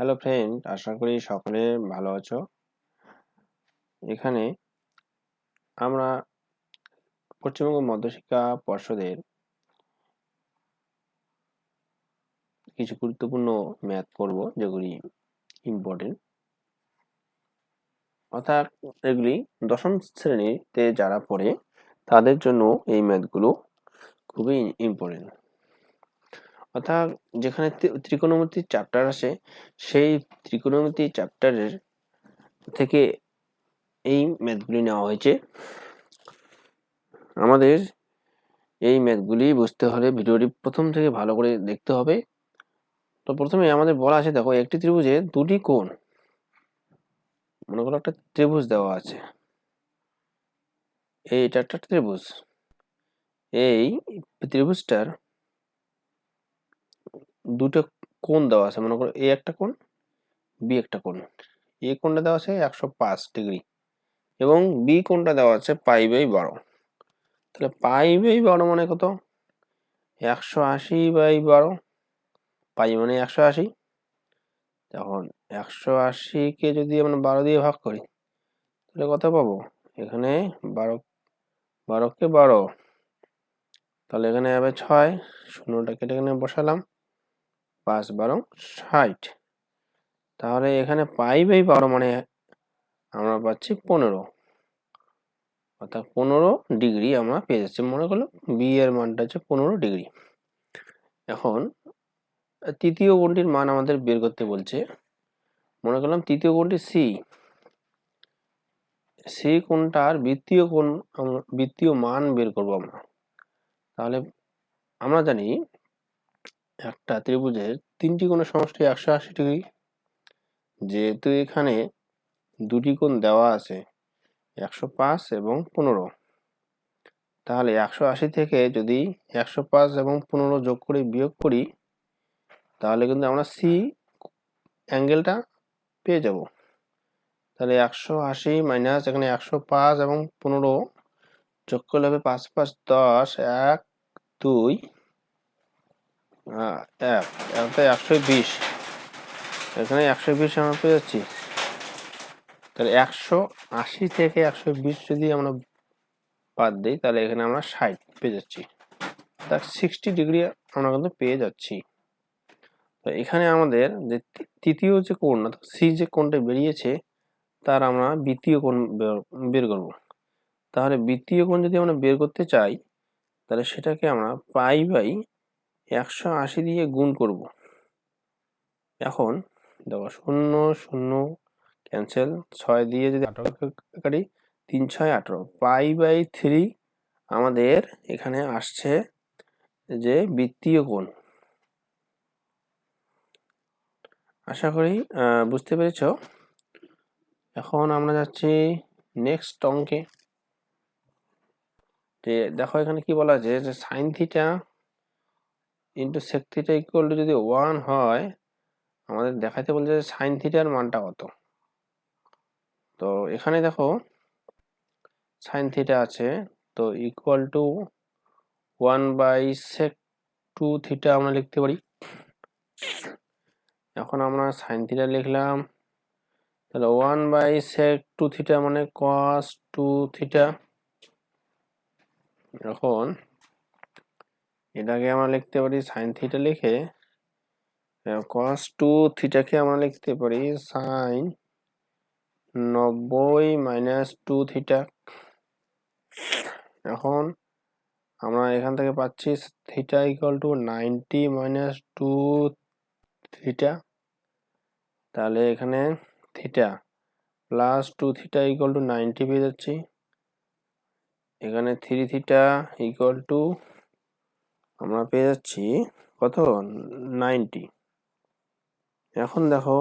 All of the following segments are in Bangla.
হ্যালো ফ্রেন্ড আশা করি সকলে ভালো আছো। এখানে আমরা পশ্চিমবঙ্গ মধ্যশিক্ষা পর্ষদের কিছু গুরুত্বপূর্ণ ম্যাথ করব, যেগুলি ইম্পর্টেন্ট অর্থাৎ এগুলি দশম শ্রেণীতে যারা পড়ে, তাদের জন্য এই ম্যাথগুলো খুবই ইম্পর্টেন্ট অর্থাৎ যেখানে ত্রিকোণমিতির চ্যাপ্টার আসে, সেই ত্রিকোণমিতি চ্যাপ্টারের থেকে এই ম্যাথগুলি নেওয়া হয়েছে। আমাদের এই ম্যাথগুলি বুঝতে হলে ভিডিওটি প্রথম থেকে ভালো করে দেখতে হবে। তো প্রথমে আমাদের বলা আছে, দেখো, একটি ত্রিভুজে দুটি কোণ। মনে করো একটা ত্রিভুজ দেওয়া আছে। এইটা একটা ত্রিভুজ। এই ত্রিভুজটার দুটো কোণ দেওয়া আছে, মনে করো এ একটা কোণ বি একটা কোণ। এ কোণটা দেওয়া আছে একশো পাঁচ ডিগ্রি এবং বি কোণটা দেওয়া আছে পাই বাই বারো। তাহলে পাই বাই বারো মানে কত? একশো আশি বাই বারো। পাই মানে একশো আশি। তখন একশো আশিকে যদি আমরা বারো দিয়ে ভাগ করি, তাহলে কত পাবো? এখানে বারো, বারোকে বারো। তাহলে এখানে হবে ছয় শূন্যটা কেটে এখানে বসালাম। পাঁচ বারো ষাট। তাহলে এখানে পাই বাই বারো মানে আমরা পাচ্ছি পনেরো। অর্থাৎ পনেরো ডিগ্রি আমরা পেয়ে যাচ্ছি। মনে করল বি এর মানটা হচ্ছে পনেরো ডিগ্রি। এখন তৃতীয় কোণটির মান আমাদের বের করতে বলছে। মনে করলাম তৃতীয় কোণটি সি সি কোণটার বৃত্তীয় কোণ বৃত্তীয় মান বের করব আমরা। তাহলে আমরা জানি একটা ত্রিভুজের তিনটি কোণের সমষ্টি একশো আশি ডিগ্রি। যেহেতু এখানে দুটি কোণ দেওয়া আছে, একশো পাঁচ এবং পনেরো। তাহলে একশো আশি থেকে যদি একশো পাঁচ এবং পনেরো যোগ করে বিয়োগ করি, তাহলে কিন্তু আমরা সি অ্যাঙ্গেলটা পেয়ে যাব। তাহলে একশো আশি মাইনাস এখানে একশো পাঁচ এবং পনেরো যোগ করলে হবে পাঁচ পাঁচ দশ, এক, দুই। এক একটা একশো বিশ। এখানে একশো বিশ আমরা পেয়ে যাচ্ছি তাহলে একশো আশি থেকে একশো বিশ যদি আমরা বাদ দিই, তাহলে এখানে আমরা ষাট পেয়ে যাচ্ছি তার সিক্সটি ডিগ্রি আমরা কিন্তু পেয়ে যাচ্ছি। তো এখানে আমাদের যে তৃতীয় যে কোণ সি যে কোণটা বেরিয়েছে, তার আমরা বৃত্তীয় কোণ বের করব। তাহলে বৃত্তীয় কোণ যদি আমরা বের করতে চাই, তাহলে সেটাকে আমরা পাই বাই একশো আশি দিয়ে গুণ করব। এখন দেখো শূন্য শূন্য ক্যান্সেল ছয় দিয়ে যদি আঠারো কাটি, তিন, ছয়, আঠারো। পাই বাই থ্রি আমাদের এখানে আসছে যে বৃত্তীয় কোণ। আশা করি বুঝতে পেরেছ? এখন আমরা যাচ্ছি নেক্সট অঙ্কে। যে দেখো এখানে কি বলা আছে যে sine theta into sec theta equal to যদি ওয়ান হয়, আমাদের দেখাতে বলছে সাইন থিটার মানটা কত। তো এখানে দেখো সাইন থিটা আছে, তো equal to one by sec two theta আমরা লিখতে পারি। এখন আমরা সাইন থিটা লিখলাম, তাহলে one by sec two theta মানে কস টু থিটা এখন এটাকে আমরা লিখতে পারি সাইন থিটা লিখে কস টু থিটাকে আমরা লিখতে পারি সাইন নব্বই মাইনাস টু থিটা এখন আমরা এখান থেকে পাচ্ছি theta equal to ninety minus two theta তাহলে এখানে theta plus two theta equal to ninety পেয়ে যাচ্ছি। এখানে থ্রি থিটা ইকুয়াল টু আমরা পেয়ে যাচ্ছি কত? নাইনটি। এখন দেখো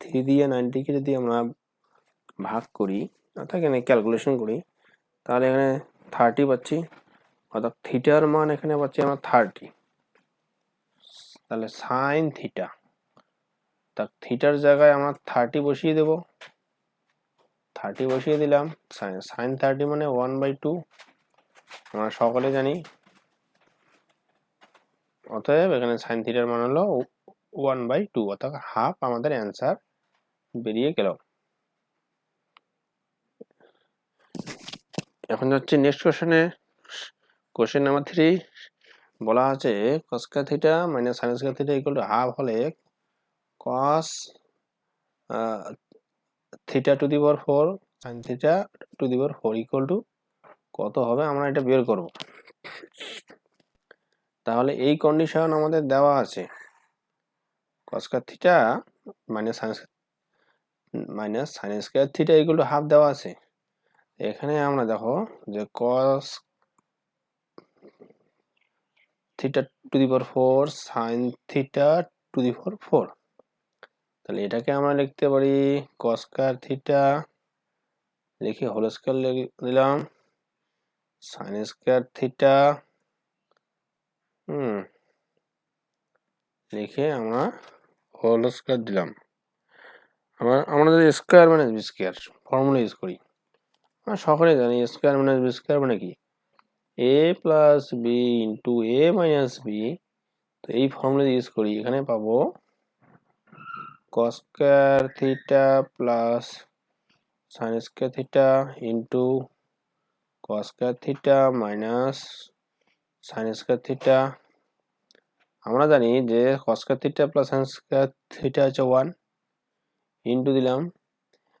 থ্রি দিয়ে নাইনটিকে যদি আমরা ভাগ করি, অর্থাৎ এখানে ক্যালকুলেশন করি, তাহলে এখানে থার্টি পাচ্ছি, অর্থাৎ থিটার মান এখানে পাচ্ছি আমরা থার্টি তাহলে সাইন থিটা তা থিটার জায়গায় আমরা থার্টি বসিয়ে দেব। থার্টি বসিয়ে দিলাম সাইন থার্টি মানে ওয়ান বাই টু আমরা সকলে জানি অতএব এখানে সাইন থিটার মান হলো ওয়ান বাই টু অর্থাৎ হাফ আমাদের অ্যান্সার বেরিয়ে গেল। এখন যাচ্ছি নেক্সট কোশ্চেনে কোশ্চেন নাম্বার থ্রি বলা আছে কসকা theta minus sine square theta equal to half হলে cos theta to the power four sine theta to the power four equal to কত হবে? আমরা এটা বের করব। তাহলে এই কন্ডিশন আমাদের দেওয়া আছে। কসকা theta minus sine minus sine square theta to half দেওয়া আছে। এখানে আমরা দেখো যে cos theta to the power four sine theta to the power four তাহলে এটাকে আমরা লিখতে পারি কসকার থিটা লিখে হোল স্কয়ার দিলাম। Sine square theta hmm. লিখে আমরা হোল স্কয়ার দিলাম। আমরা আমরা যদি স্কয়ার মানে বি স্কয়ার ফর্মুলা ইউজ করি, আমরা সকলে জানি স্কয়ার মাইনাস বি স্কয়ার মানে কি? A plus B into A minus B তো এই ফর্মুলা ইউজ করি, এখানে পাবো cos square theta plus sine square theta into cos square theta minus sine square theta আমরা জানি যে square theta plus sine square theta হচ্ছে ওয়ান ইন্টু দিলাম।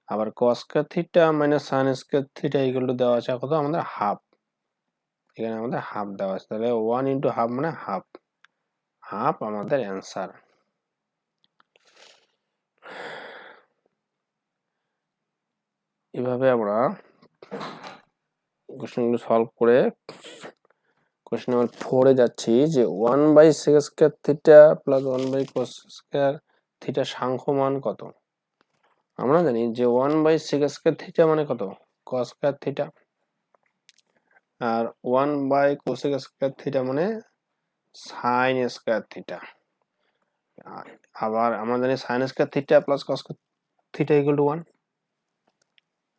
আবার square theta minus sine square theta equal to দেওয়া আছে কত? আমাদের হাফ এখানে আমাদের হাফ দেওয়া আছে। তাহলে ওয়ান ইন্টু হাফ মানে হাফ হাফ আমাদের অ্যান্সার এভাবে আমরা কোশ্চেনগুলো সলভ করে কোশ্চেন নাম্বার ফোরে যাচ্ছি যে one by sec square theta plus one by cos square theta Samkhya কত? আমরা জানি যে ওয়ান বাই সেক মানে কত? কস স্কোয়ার আর ওয়ান বাই কোসেক মানে সাইন স্কোয়ার আবার আমরা জানি sine square plus cos one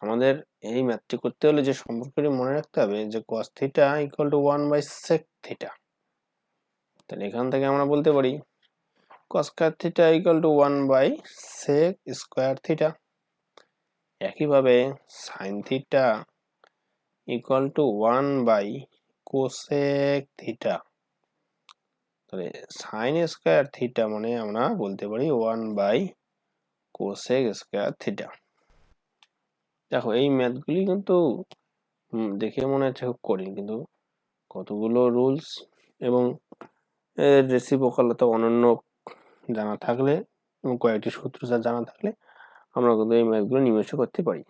আমাদের এই ম্যাথটি করতে হলে যে সম্পর্কটি মনে রাখতে হবে যে cos theta equal to one by sec theta তাহলে এখান থেকে আমরা বলতে পারি square theta equal to one by sec square theta একইভাবে sine theta equal to one by cosec theta তাহলে সাইন স্কোয়ার থিটা মানে আমরা বলতে পারি one by cosec square theta দেখো, এই ম্যাথগুলি কিন্তু দেখে মনে হচ্ছে খুব কঠিন, কিন্তু কতগুলো রুলস এবং এর রেসিপোকালতা অনন্য জানা থাকলে এবং কয়েকটি সূত্র যা জানা থাকলে আমরা কিন্তু এই ম্যাথগুলো নিমেষ করতে পারি।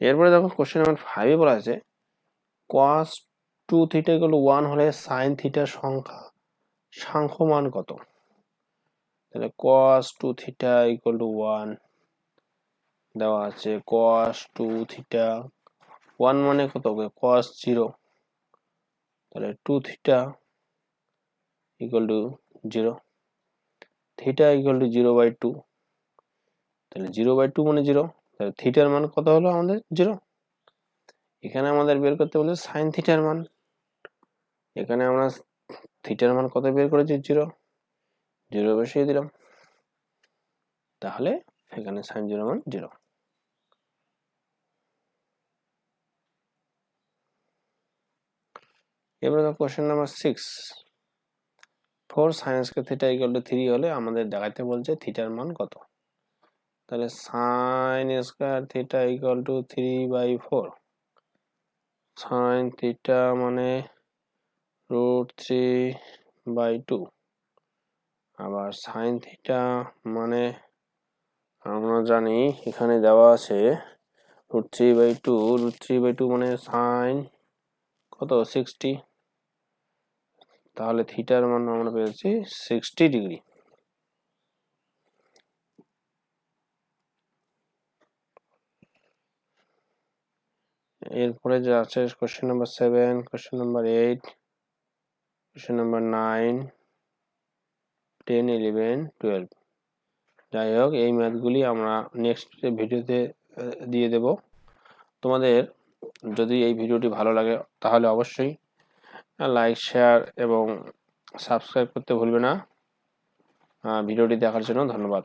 এরপরে দেখো কোশ্চেন নাম্বার ফাইভে বলা আছে cos two theta equal one হলে সাইন থিটার সংখ্যা সাংখ্য মান কত? তাহলে cos two theta equal to one দেওয়া আছে। কস টু থিটা ওয়ান মানে কত হবে? কস জিরো তাহলে two theta equal to zero theta equal to zero by two তাহলে জিরো বাই টু মানে জিরো তাহলে থিটার মান কত হলো আমাদের? জিরো এখানে আমাদের বের করতে বলে সাইন থিটার মান। এখানে আমরা থিটার মান কত বের করেছি? জিরো জিরো বসিয়ে দিলাম। তাহলে এখানে সাইন জিরো মান জিরো এবারে কোশ্চেন নাম্বার সিক্স ফোর সাইন্সকে থিটা ইকুয়াল টু থ্রি হলে আমাদের দেখাতে বলছে থিটার মান কত? তাহলে sine square theta equal to three by four sine theta মানে রুট থ্রি বাই টু আবার সাইন থিটা মানে আমরা জানি এখানে দেওয়া আছে root three by two root three by two মানে সাইন কত? সিক্সটি তাহলে থিটার মান আমরা পেয়েছি সিক্সটি ডিগ্রি এরপরে যে আছে question number seven question number eight question number nine ten eleven twelve যাই হোক, এই ম্যাথগুলি আমরা নেক্সট ভিডিওতে দিয়ে দেব। তোমাদের যদি এই ভিডিওটি ভালো লাগে, তাহলে অবশ্যই লাইক শেয়ার এবং সাবস্ক্রাইব করতে ভুলবে না। ভিডিওটি দেখার জন্য ধন্যবাদ।